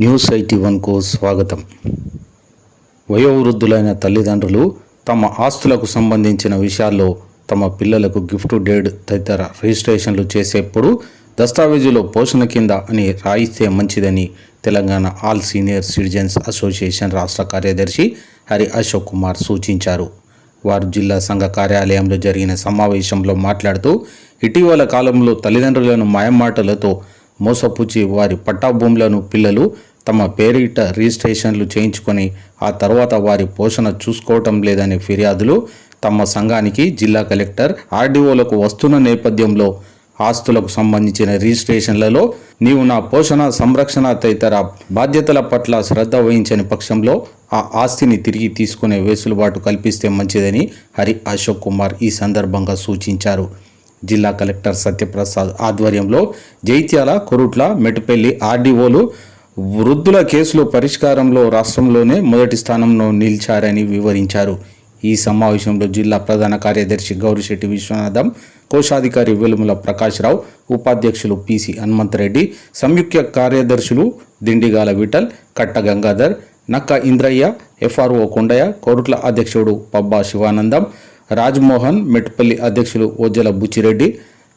News IT వన్కు స్వాగతం. వయోవృద్ధులైన తల్లిదండ్రులు తమ ఆస్తులకు సంబంధించిన విషయాల్లో తమ పిల్లలకు గిఫ్ట్ డేడ్ తదితర రిజిస్ట్రేషన్లు చేసేప్పుడు దస్తావేజులో పోషణ కింద అని రాయిస్తే మంచిదని Telangana all senior citizens association రాష్ట్ర కార్యదర్శి హరి అశోక్ కుమార్ సూచించారు. వారు జిల్లా సంఘ కార్యాలయంలో జరిగిన సమావేశంలో మాట్లాడుతూ ఇటీవల కాలంలో తల్లిదండ్రులను మాయమాటలతో మోసపుచ్చి వారి పట్టాభూములను పిల్లలు తమ పేరిట రిజిస్ట్రేషన్లు చేయించుకొని ఆ తర్వాత వారి పోషణ చూసుకోవటం లేదనే ఫిర్యాదులు తమ సంఘానికి జిల్లా కలెక్టర్ ఆర్డీఓలకు వస్తున్న నేపథ్యంలో ఆస్తులకు సంబంధించిన రిజిస్ట్రేషన్లలో నీవు నా పోషణ సంరక్షణ తదితర బాధ్యతల పట్ల శ్రద్ధ వహించని పక్షంలో ఆ ఆస్తిని తిరిగి తీసుకునే వెసులుబాటు కల్పిస్తే మంచిదని హరి అశోక్ కుమార్ ఈ సందర్భంగా సూచించారు. జిల్లా కలెక్టర్ సత్యప్రసాద్ ఆధ్వర్యంలో జైత్యాల కొరుట్ల మెటుపల్లి ఆర్డీఓలు వృద్ధుల కేసులు పరిష్కారంలో రాష్ట్రంలోనే మొదటి స్థానంలో నిలిచారని వివరించారు. ఈ సమావేశంలో జిల్లా ప్రధాన కార్యదర్శి గౌరిశెట్టి విశ్వనాథం కోశాధికారి వెలుముల ప్రకాశ్రావు ఉపాధ్యక్షులు పిసి హనుమంతరెడ్డి సంయుక్త కార్యదర్శులు దిండిగాల విఠల్ కట్ట గంగాధర్ నక్క ఇంద్రయ్య ఎఫ్ఆర్ఓ కొండయ్య కోరుట్ల అధ్యక్షుడు పబ్బా శివానందం రాజ్మోహన్ మెట్పల్లి అధ్యక్షులు ఓజల బుచ్చిరెడ్డి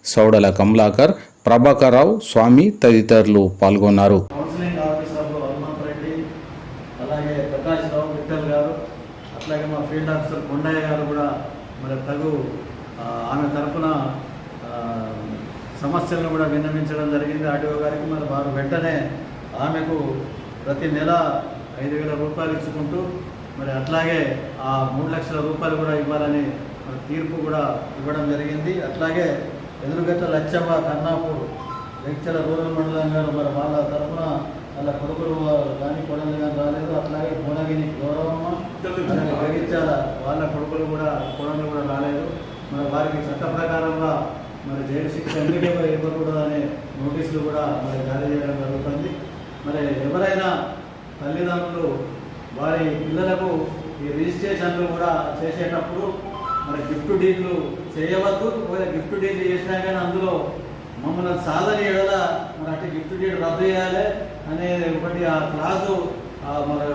సౌడల కమలాకర్ ప్రభాకర్రావు స్వామి తదితరులు పాల్గొన్నారు. అలాగే ప్రకాష్ రావు మిట్టల్ గారు అట్లాగే మా ఫీల్డ్ ఆఫీసర్ కొండయ్య గారు కూడా మరి తగు ఆమె తరపున సమస్యలను కూడా విన్నవించడం జరిగింది. ఆర్డీఓ గారికి మరి వారు వెంటనే ఆమెకు ప్రతి నెల ఐదు వేల రూపాయలు ఇచ్చుకుంటూ మరి అట్లాగే ఆ మూడు లక్షల రూపాయలు కూడా ఇవ్వాలని మరి తీర్పు కూడా ఇవ్వడం జరిగింది. అట్లాగే ఎదురుగట్ట లచ్చమ్మ కన్నాపూర్ వెంచల రూరల్ మండలం గారు మరి వాళ్ళ తరఫున వాళ్ళ కొడుకులు కానీ కొడలు కానీ రాలేదు. అట్లాగే భువనగిరి గౌరవమ్మ అలాగే జగిత్యాల వాళ్ళ కొడుకులు కూడా కొడలు కూడా రాలేదు. మరి వారికి చట్ట ప్రకారంగా మరి జైలు శిక్ష ఎందుకే ఇవ్వకూడదు అనే నోటీసులు కూడా మరి జారీ చేయడం జరుగుతుంది. మరి ఎవరైనా తల్లిదండ్రులు వారి పిల్లలకు ఈ రిజిస్ట్రేషన్లు కూడా చేసేటప్పుడు మరి గిఫ్ట్ డీల్లు చేయవద్దు. ఒకవేళ గిఫ్ట్ డీల్ చేసినా కానీ అందులో మమ్మల్ని సాధన ఎడల మరి అంటే గిఫ్ట్ డీడ్ రద్దు చేయాలి అనేది ఒకటి ఆ క్లాసు మరి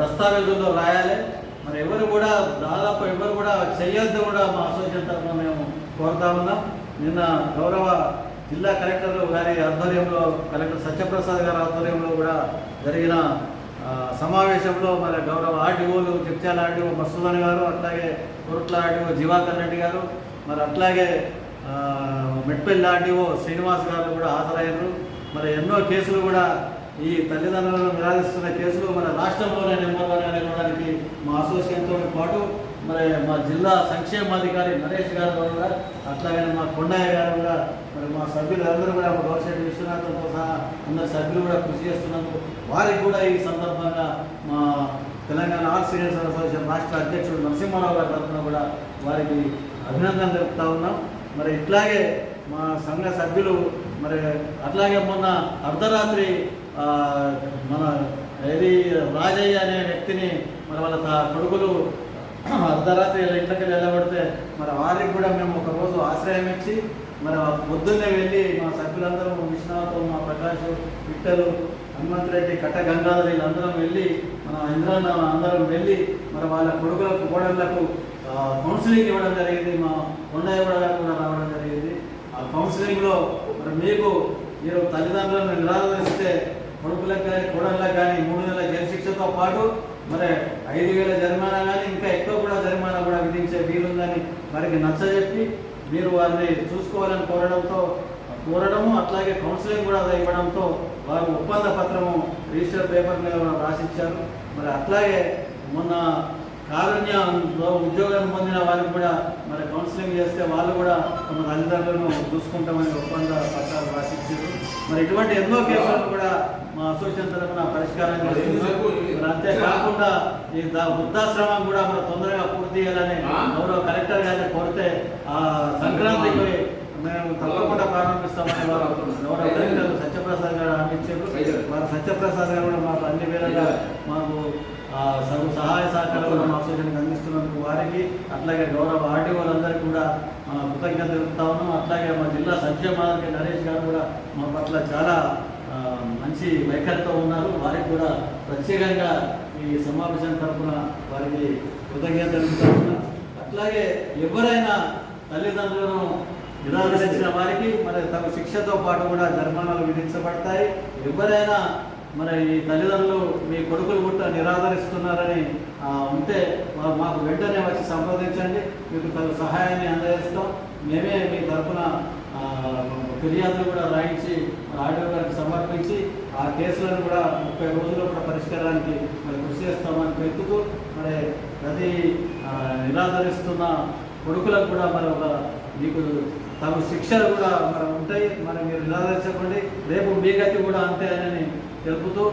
దస్తావేజుల్లో రాయాలి. మరి ఎవరు కూడా దాదాపు ఎవరు కూడా చేయొద్దు కూడా మా అసోసియేషన్ తరఫున మేము కోరుతా ఉన్నాం. నిన్న గౌరవ జిల్లా కలెక్టర్ గారి ఆధ్వర్యంలో కలెక్టర్ సత్యప్రసాద్ గారి ఆధ్వర్యంలో కూడా జరిగిన సమావేశంలో మరి గౌరవ ఆర్డీఓలు జగిత్యాల ఆర్డీఓ మసూదన్ గారు అట్లాగే కొరుట్ల ఆర్డీఓ జివాకర్ రెడ్డి గారు మరి అట్లాగే మెట్పల్లి ఆర్డీఓ శ్రీనివాస్ గారు కూడా హాజరయ్యారు. మరి ఎన్నో కేసులు కూడా ఈ తల్లిదండ్రులను నిరాధిస్తున్న కేసులు మన రాష్ట్రంలోనే నెంబర్ వన్ అనేటువంటి మా అసోసియేషన్తో పాటు మరి మా జిల్లా సంక్షేమాధికారి నరేష్ గారు కూడా అట్లాగే మా కొండయ్య గారు కూడా మరి మా సభ్యులు అందరూ కూడా మా గౌరవ విశ్వనాథంతో సహా అందరు సభ్యులు కూడా కృషి చేస్తున్నందుకు వారికి కూడా ఈ సందర్భంగా మా తెలంగాణ ఆర్ట్స్ సీనియర్స్ అసోసియేషన్ రాష్ట్ర అధ్యక్షుడు నరసింహారావు గారి తరఫున కూడా వారికి అభినందన తెలుపుతా ఉన్నాం. మరి ఇట్లాగే మా సంఘ సభ్యులు మరి అట్లాగే మొన్న అర్ధరాత్రి మన ఏది రాజయ్య అనే వ్యక్తిని మరి వాళ్ళ కొడుకులు అర్ధరాత్రి ఇలా ఇంట్లోకి వెళ్ళబడితే మరి వారికి కూడా మేము ఒక రోజు ఆశ్రయం ఇచ్చి మరి పొద్దున్నే వెళ్ళి మా సభ్యులందరం విశ్వనాథం మా ప్రకాష్ విట్టలు హనుమంత్ రెడ్డి కట్ట గంగాధర్ వీళ్ళందరం వెళ్ళి మన ఇంద్రాన్న అందరం వెళ్ళి మరి వాళ్ళ కొడుకులకు కోడళ్ళకు కౌన్సిలింగ్ ఇవ్వడం జరిగింది మా కొండయ్య కూడా కూడా రావడం జరిగింది. ఆ కౌన్సిలింగ్లో మరి మీకు మీరు తల్లిదండ్రులను నిరాదరిస్తే కొడుకులకు కానీ కోడళ్ళకు కానీ మూడు నెలల జైలు శిక్షతో పాటు మరి ఐదు వేల జరిమానా కానీ ఇంకా ఎక్కువ కూడా జరిమానా కూడా విధించే వీలుందని వారికి నచ్చజెప్పి మీరు వారిని చూసుకోవాలని కోరడంతో కోరడము అట్లాగే కౌన్సిలింగ్ కూడా ఇవ్వడంతో వారు ఒప్పంద పత్రము రిజిస్టర్ పేపర్ మీద కూడా రాసిచ్చారు. మరి అట్లాగే మొన్న కారుణ్యంలో ఉద్యోగం పొందిన వారికి కూడా మరి కౌన్సిలింగ్ చేస్తే వాళ్ళు కూడా తమ తల్లిదండ్రులను చూసుకుంటామని ఒప్పంద పత్రాలు రాసిచ్చారు. మరి ఇటువంటి ఎన్నో కేసులను కూడా మా అసోసియేషన్ తరఫున పరిష్కారం అంతేకాకుండా ఈ వృద్ధాశ్రమం కూడా మరి తొందరగా పూర్తి చేయాలని గౌరవ కలెక్టర్ గారిని కోరితే ఆ సంక్రాంతికి మేము తప్పకుండా ప్రారంభిస్తామని గౌరవ కలెక్టర్ సత్యప్రసాద్ గారు ఇచ్చారు వారు సత్యప్రసాద్ గారు కూడా మాకు అన్ని వేళగా మాకు సగు సహాయ సహకారాలు మా అసోసియేషన్కి అందిస్తున్నందుకు వారికి అట్లాగే గౌరవ ఆర్డీఓలందరికీ కూడా కృతజ్ఞత తెలుపుతా ఉన్నాం. అట్లాగే మా జిల్లా సంక్షేమాధికారి నరేష్ గారు కూడా మా పట్ల చాలా మంచి వైఖరితో ఉన్నారు. వారికి కూడా ప్రత్యేకంగా ఈ సమావేశం తరఫున వారికి కృతజ్ఞతలు అట్లాగే ఎవరైనా తల్లిదండ్రులను నిరాకరించిన వారికి మరి తమ శిక్షతో పాటు కూడా జరిమానాలు విధించబడతాయి. ఎవరైనా మరి ఈ తల్లిదండ్రులు మీ కొడుకులు గుట్ట నిరాదరిస్తున్నారని ఉంటే మా- మాకు వెంటనే వచ్చి సంప్రదించండి. మీకు తగు సహాయాన్ని అందజేస్తాం. మేమే మీ తరఫున ఫిర్యాదులు కూడా రాయించి ఆడియో గారికి సమర్పించి ఆ కేసులను కూడా ముప్పై రోజుల్లో కూడా పరిష్కారానికి మరి కృషి చేస్తామని పెట్టుతూ మరి ప్రతి నిరాదరిస్తున్న కొడుకులకు కూడా మరి ఒక మీకు తమ శిక్షలు కూడా మరి ఉంటాయి. మరి మీరు నిరాదరించకండి. రేపు మీ గతి కూడా అంతే అని తెలుపుతూ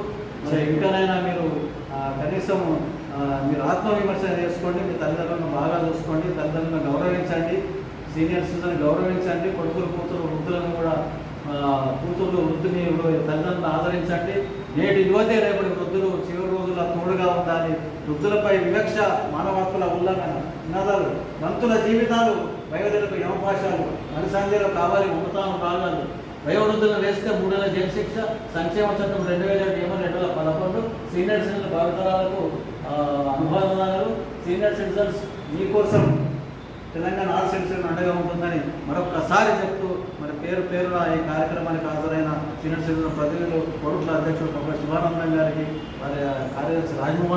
మరి ఇంకానైనా మీరు కనీసం మీరు ఆత్మవిమర్శన చేసుకోండి. మీ తల్లిదండ్రులను బాగా చూసుకోండి. తల్లిదండ్రులను గౌరవించండి. సీనియర్ సిటిజన్ గౌరవించండి. కొడుకులు కూతురు వృద్ధులను కూడా కూతుర్లు వృద్ధుని తల్లిదండ్రులను ఆదరించండి. నేటి యువతే రేపటి వృద్ధులు చివరి రోజుల్లో తోడుగా ఉండాలి. వృద్ధులపై వివక్ష మానవ హక్కుల ఉల్లంఘన నినాదాలు మంతుల జీవితాలు వయోధులకు యమపాశాలు మనసాంధ్యలో కావాలి మమతాను కాగాలు వయోవృద్ధులను వేస్తే మూడేళ్ళ జైలు శిక్ష సంక్షేమ చట్టం రెండు వేల ఏమో రెండు వేల పదకొండు. సీనియర్ సిటిజన్ భావితరాలకు అనుభవాలు సీనియర్ సిటిజన్స్ మీకోసం తెలంగాణ ఆల్ సెంటర్ అండగా ఉంటుందని మరొకసారి చెప్తూ మరి పేరు పేరున ఈ కార్యక్రమానికి హాజరైన సీనియర్ సిటిజన్ ప్రతినిధులు కొడుకుల అధ్యక్షుడు ప్రొఫెసర్ శివానందం గారికి మరి కార్యదర్శి రాజమోహన్